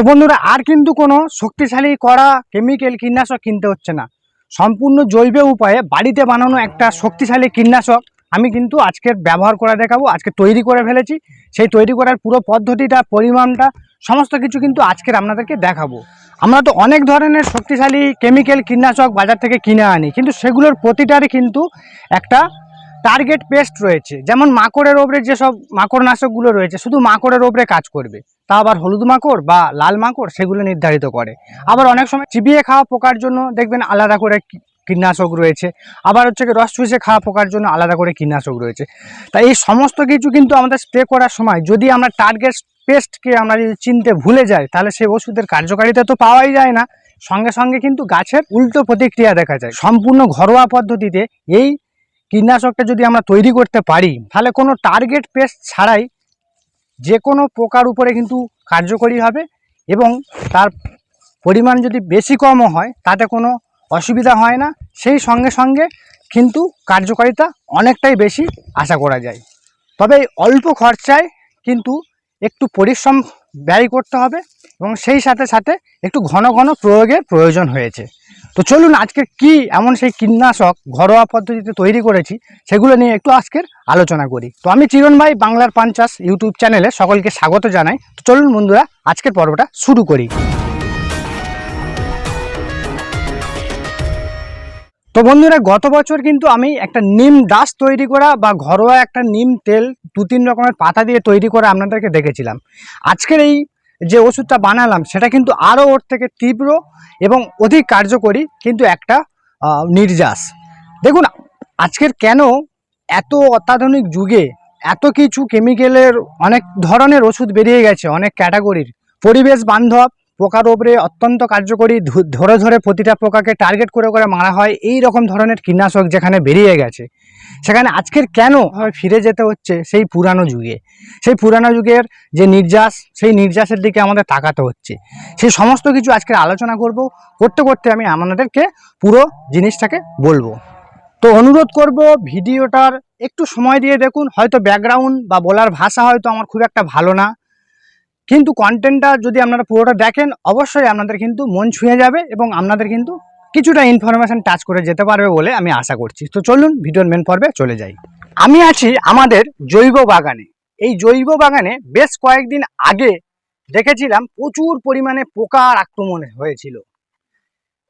তো বন্ধুরা, আর কিন্তু কোনো শক্তিশালী করা কেমিক্যাল কীটনাশক কিনতে হচ্ছে না। সম্পূর্ণ জৈব উপায়ে বাড়িতে বানানো একটা শক্তিশালী কীটনাশক আমি কিন্তু আজকের ব্যবহার করে দেখাবো, আজকে তৈরি করে ফেলেছি। সেই তৈরি করার পুরো পদ্ধতিটা, পরিমাণটা, সমস্ত কিছু কিন্তু আজকের আপনাদেরকে দেখাবো। আমরা তো অনেক ধরনের শক্তিশালী কেমিক্যাল কীটনাশক বাজার থেকে কিনে আনি, কিন্তু সেগুলোর প্রতিটারই কিন্তু একটা টার্গেট পেস্ট রয়েছে। যেমন মাকড়ের ওপরে যেসব মাকড় নাশকগুলো রয়েছে, শুধু মাকড়ের ওপরে কাজ করবে। তা আবার হলুদ মাকড় বা লাল মাকড় সেগুলো নির্ধারিত করে। আবার অনেক সময় চিবিয়ে খাওয়া পোকার জন্য দেখবেন আলাদা করে কীটনাশক রয়েছে। আবার হচ্ছে কি রস চুষে খাওয়া পোকার জন্য আলাদা করে কীটনাশক রয়েছে। তাই এই সমস্ত কিছু কিন্তু আমাদের স্প্রে করার সময় যদি আমরা টার্গেট পেস্টকে আমরা যদি চিনতে ভুলে যাই, তাহলে সেই ওষুধের কার্যকারিতা তো পাওয়াই যায় না। সঙ্গে সঙ্গে কিন্তু গাছের উল্টো প্রতিক্রিয়া দেখা যায়। সম্পূর্ণ ঘরোয়া পদ্ধতিতে এই কীটনাশকটা যদি আমরা তৈরি করতে পারি, তাহলে কোনো টার্গেট পেস্ট ছাড়াই যে কোনো পোকার উপরে কিন্তু কার্যকরী হবে এবং তার পরিমাণ যদি বেশি কমও হয়, তাতে কোনো অসুবিধা হয় না। সেই সঙ্গে সঙ্গে কিন্তু কার্যকারিতা অনেকটাই বেশি আশা করা যায়। তবে অল্প খরচায় কিন্তু একটু পরিশ্রম ব্যয় করতে হবে এবং সেই সাথে সাথে একটু ঘন ঘন প্রয়োগের প্রয়োজন হয়েছে। তো চলুন আজকে কি এমন সেই কীটনাশক ঘরোয়া পদ্ধতিতে তৈরি করেছি সেগুলো নিয়ে একটু আজকের আলোচনা করি। তো আমি চিরণ ভাই, বাংলার পাঞ্চাস ইউটিউব চ্যানেলে সকলকে স্বাগত জানাই। তো চলুন বন্ধুরা, আজকের পর্বটা শুরু করি। তো বন্ধুরা, গত বছর কিন্তু আমি একটা নিম ডাস্ট তৈরি করা বা ঘরোয়া একটা নিম তেল দু তিন রকমের পাতা দিয়ে তৈরি করা আপনাদেরকে দেখেছিলাম। আজকের এই যে ওষুধটা বানালাম, সেটা কিন্তু আরও ওর থেকে তীব্র এবং অধিক কার্যকরী কিন্তু একটা নির্যাস। দেখুন, আজকের কেন এত অত্যাধুনিক যুগে এত কিছু কেমিক্যালের অনেক ধরনের ওষুধ বেরিয়ে গেছে, অনেক ক্যাটাগরির পরিবেশ বান্ধব পোকার ওপরে অত্যন্ত কার্যকরী ধরে ধরে প্রতিটা পোকাকে টার্গেট করে করে মারা হয় এই রকম ধরনের কীটনাশক যেখানে বেরিয়ে গেছে। সেখানে আজকের কেন হয় ফিরে যেতে হচ্ছে সেই পুরানো যুগে? সেই পুরানো যুগের যে নির্যাস, সেই নির্যাসের দিকে আমাদের তাকাতে হচ্ছে। সেই সমস্ত কিছু আজকে আলোচনা করব। করতে করতে আমি আপনাদেরকে পুরো জিনিসটাকে বলব। তো অনুরোধ করব ভিডিওটার একটু সময় দিয়ে দেখুন। হয়তো ব্যাকগ্রাউন্ড বা বলার ভাষা হয়তো আমার খুব একটা ভালো না। কিন্তু কন্টেন্টটা যদি আপনারা পুরোটা দেখেন, অবশ্যই আপনাদের কিন্তু মন ছুঁয়ে যাবে এবং আপনাদের কিন্তু কিছুটা ইনফরমেশান টাচ করে যেতে পারবে বলে আমি আশা করছি। তো চলুন ভিডিওর মেন পর্বে চলে যাই। আমি আছি আমাদের জৈব বাগানে। এই জৈব বাগানে বেশ কয়েকদিন আগে দেখেছিলাম প্রচুর পরিমাণে পোকার আক্রমণ হয়েছিল।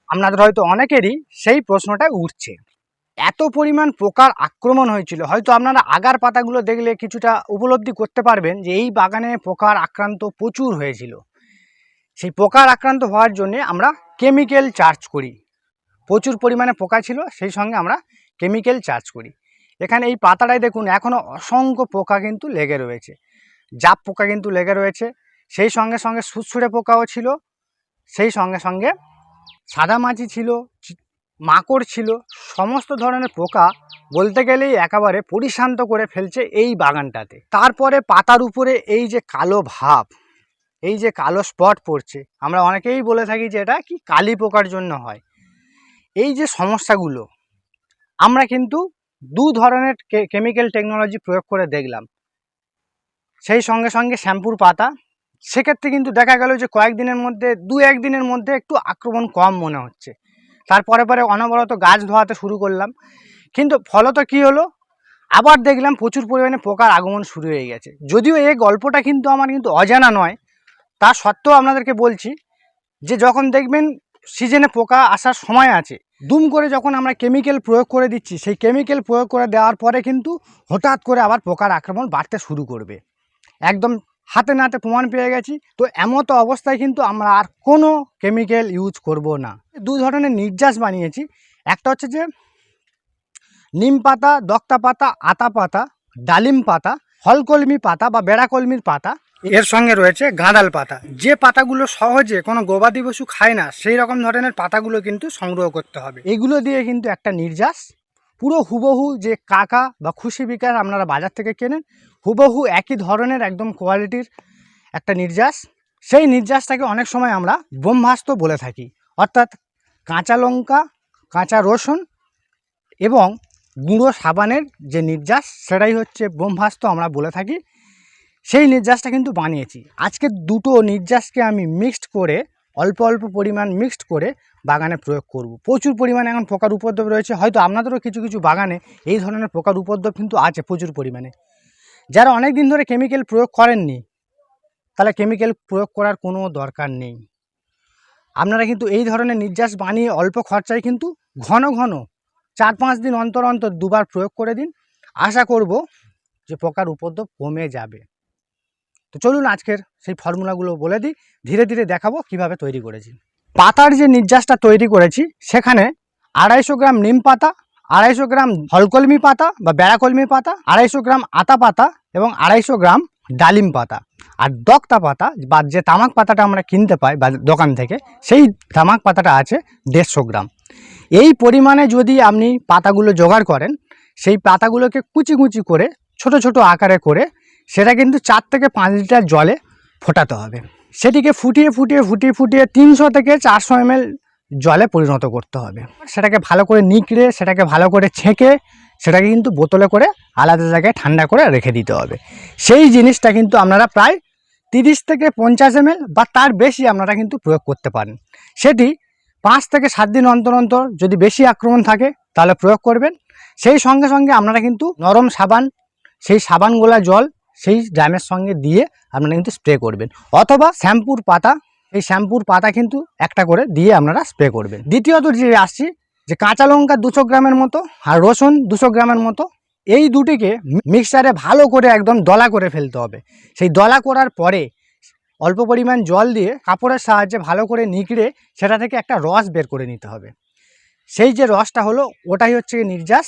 আপনাদের হয়তো অনেকেরই সেই প্রশ্নটা উঠছে। এত পরিমাণ পোকার আক্রমণ হয়েছিল। হয়তো আপনারা আগার পাতাগুলো দেখলে কিছুটা উপলব্ধি করতে পারবেন যে এই বাগানে পোকার আক্রান্ত প্রচুর হয়েছিল। সেই পোকার আক্রান্ত হওয়ার জন্য আমরা কেমিক্যাল চার্জ করি। প্রচুর পরিমাণে পোকা ছিল, সেই সঙ্গে আমরা কেমিক্যাল চার্জ করি। এখানে এই পাতাটায় দেখুন এখনও অসংখ্য পোকা কিন্তু লেগে রয়েছে। জাপ পোকা কিন্তু লেগে রয়েছে। সেই সঙ্গে সঙ্গে সুৎসুড়ে পোকাও ছিল। সেই সঙ্গে সঙ্গে সাদামাছি ছিল মাকড় ছিল, সমস্ত ধরনের পোকা বলতে গেলেই একেবারে পরিশান্ত করে ফেলছে এই বাগানটাতে। তারপরে পাতার উপরে এই যে কালো ভাব, এই যে কালো স্পট পড়ছে, আমরা অনেকেই বলে থাকি যে এটা কি কালি পোকার জন্য হয়। এই যে সমস্যাগুলো, আমরা কিন্তু দু ধরনের কেমিক্যাল টেকনোলজি প্রয়োগ করে দেখলাম। সেই সঙ্গে সঙ্গে শ্যাম্পুর পাতা, সেক্ষেত্রে কিন্তু দেখা গেল যে কয়েকদিনের মধ্যে, দু একদিনের মধ্যে একটু আক্রমণ কম মনে হচ্ছে। তারপরে পরে অনবরত গাছ ধোয়াতে শুরু করলাম। কিন্তু ফলত কি হলো? আবার দেখলাম প্রচুর পরিমাণে পোকার আগমন শুরু হয়ে গেছে। যদিও এই গল্পটা কিন্তু আমার কিন্তু অজানা নয়, তা সত্ত্বেও আপনাদেরকে বলছি যে যখন দেখবেন সিজনে পোকা আসার সময় আছে। দুম করে যখন আমরা কেমিক্যাল প্রয়োগ করে দিচ্ছি, সেই কেমিক্যাল প্রয়োগ করে দেওয়ার পরে কিন্তু হঠাৎ করে আবার পোকার আক্রমণ বাড়তে শুরু করবে। একদম হাতে নাতে প্রমাণ পেয়ে গেছি। তো এমতো অবস্থায় কিন্তু আমরা আর কোনো কেমিক্যাল ইউজ করব না। দু ধরনের নির্যাস বানিয়েছি। একটা হচ্ছে যে, নিম পাতা, দক্তা পাতা, আতা পাতা, ডালিম পাতা, ফলকলমি পাতা বা বেড়াকলমির পাতা এর সঙ্গে রয়েছে গাঁদাল পাতা। যে পাতাগুলো সহজে কোনো গবাদি পশু খায় না, সেই রকম ধরনের পাতাগুলো কিন্তু সংগ্রহ করতে হবে। এগুলো দিয়ে কিন্তু একটা নির্যাস, পুরো হুবহু যে কাকা বা খুশি বিকার আপনারা বাজার থেকে কেনেন, হুবহু একই ধরনের একদম কোয়ালিটির একটা নির্যাস। সেই নির্যাসটাকে অনেক সময় আমরা ব্রহ্মাস্ত্র বলে থাকি। অর্থাৎ কাঁচা লঙ্কা, কাঁচা রসুন এবং গুঁড়ো সাবানের যে নির্যাস, সেটাই হচ্ছে ব্রহ্মাস্ত্র আমরা বলে থাকি। সেই নির্যাসটা কিন্তু বানিয়েছি। আজকে দুটো নির্যাসকে আমি মিক্সড করে, অল্প অল্প পরিমাণ মিক্সড করে বাগানে প্রয়োগ করব। প্রচুর পরিমাণে এখন পোকার উপদ্রব রয়েছে, হয়তো আপনাদেরও কিছু কিছু বাগানে এই ধরনের পোকার উপদ্রব কিন্তু আছে প্রচুর পরিমাণে। যারা অনেক দিন ধরে কেমিক্যাল প্রয়োগ করেননি, তাহলে কেমিক্যাল প্রয়োগ করার কোনো দরকার নেই। আপনারা কিন্তু এই ধরনের নির্যাস বানিয়ে অল্প খরচায় কিন্তু ঘন ঘন চার পাঁচ দিন অন্তর অন্তর দুবার প্রয়োগ করে দিন। আশা করব যে পোকার উপদ্রব কমে যাবে। তো চলুন আজকের সেই ফর্মুলাগুলো বলে দিই। ধীরে ধীরে দেখাবো কীভাবে তৈরি করেছি। পাতার যে নির্যাসটা তৈরি করেছি, সেখানে আড়াইশো গ্রাম নিম পাতা, আড়াইশো গ্রাম হলকলমি পাতা বা বেড়াকলমি পাতা, আড়াইশো গ্রাম আতা পাতা এবং আড়াইশো গ্রাম ডালিম পাতা। আর দক্তা পাতা বা যে তামাক পাতাটা আমরা কিনতে পাই বা দোকান থেকে, সেই তামাক পাতাটা আছে দেড়শো গ্রাম। এই পরিমাণে যদি আপনি পাতাগুলো জোগাড় করেন, সেই পাতাগুলোকে কুচি কুচি করে, ছোট ছোট আকারে করে সেটা কিন্তু চার থেকে পাঁচ লিটার জলে ফোটাতে হবে। সেটিকে ফুটিয়ে ফুটিয়ে ফুটিয়ে ফুটিয়ে তিনশো থেকে চারশো এমএল জলে পরিণত করতে হবে। সেটাকে ভালো করে নিকড়ে, সেটাকে ভালো করে ছেঁকে, সেটাকে কিন্তু বোতলে করে আলাদা জায়গায় ঠান্ডা করে রেখে দিতে হবে। সেই জিনিসটা কিন্তু আপনারা প্রায় তিরিশ থেকে পঞ্চাশ এমএল বা তার বেশি আপনারা কিন্তু প্রয়োগ করতে পারেন। সেটি পাঁচ থেকে সাত দিন অন্তর অন্তর যদি বেশি আক্রমণ থাকে, তাহলে প্রয়োগ করবেন। সেই সঙ্গে সঙ্গে আপনারা কিন্তু নরম সাবান, সেই সাবানগুলা জল সেই ড্রামের সঙ্গে দিয়ে আপনারা কিন্তু স্প্রে করবেন। অথবা শ্যাম্পুর পাতা, এই শ্যাম্পুর পাতা কিন্তু একটা করে দিয়ে আপনারা স্প্রে করবেন। দ্বিতীয়ত যে আসছি, যে কাঁচা লঙ্কা দুশো গ্রামের মতো আর রসুন দুশো গ্রামের মতো, এই দুটিকে মিক্সচারে ভালো করে একদম দলা করে ফেলতে হবে। সেই দলা করার পরে অল্প পরিমাণ জল দিয়ে কাপড়ের সাহায্যে ভালো করে নিগড়ে সেটা থেকে একটা রস বের করে নিতে হবে। সেই যে রসটা হলো, ওটাই হচ্ছে নির্যাস।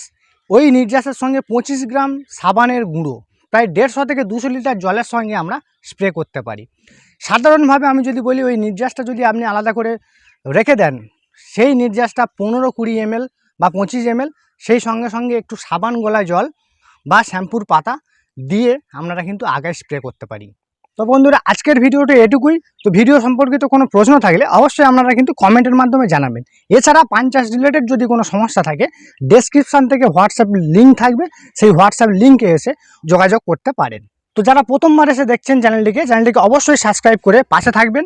ওই নির্যাসের সঙ্গে পঁচিশ গ্রাম সাবানের গুঁড়ো। প্রায় দেড়শো থেকে দুশো লিটার জলের সঙ্গে আমরা স্প্রে করতে পারি। সাধারণভাবে আমি যদি বলি, ওই নির্যাসটা যদি আপনি আলাদা করে রেখে দেন, সেই নির্যাসটা পনেরো কুড়ি এমএল বা পঁচিশ এমএল, সেই সঙ্গে সঙ্গে একটু সাবান গোলা জল বা শ্যাম্পুর পাতা দিয়ে আপনারা কিন্তু আগে স্প্রে করতে পারি। তো বন্ধুরা, আজকের ভিডিওটা এটুকুই। তো ভিডিও সম্পর্কিত কোনো প্রশ্ন থাকলে অবশ্যই আপনারা কিন্তু কমেন্টের মাধ্যমে জানাবেন। এছাড়া পান চাষ রিলেটেড যদি কোনো সমস্যা থাকে ডেসক্রিপশান থেকে হোয়াটসঅ্যাপ লিঙ্ক থাকবে। সেই হোয়াটসঅ্যাপ লিঙ্কে এসে যোগাযোগ করতে পারেন। তো যারা প্রথমবার এসে দেখছেন চ্যানেলটিকে চ্যানেলটিকে অবশ্যই সাবস্ক্রাইব করে পাশে থাকবেন।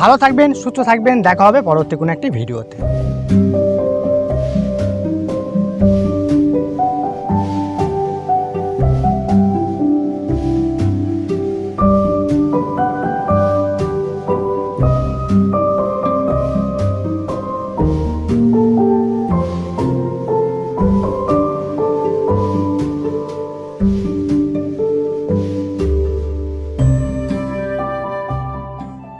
ভালো থাকবেন, সুস্থ থাকবেন। দেখা হবে পরবর্তী কোনো একটি ভিডিওতে।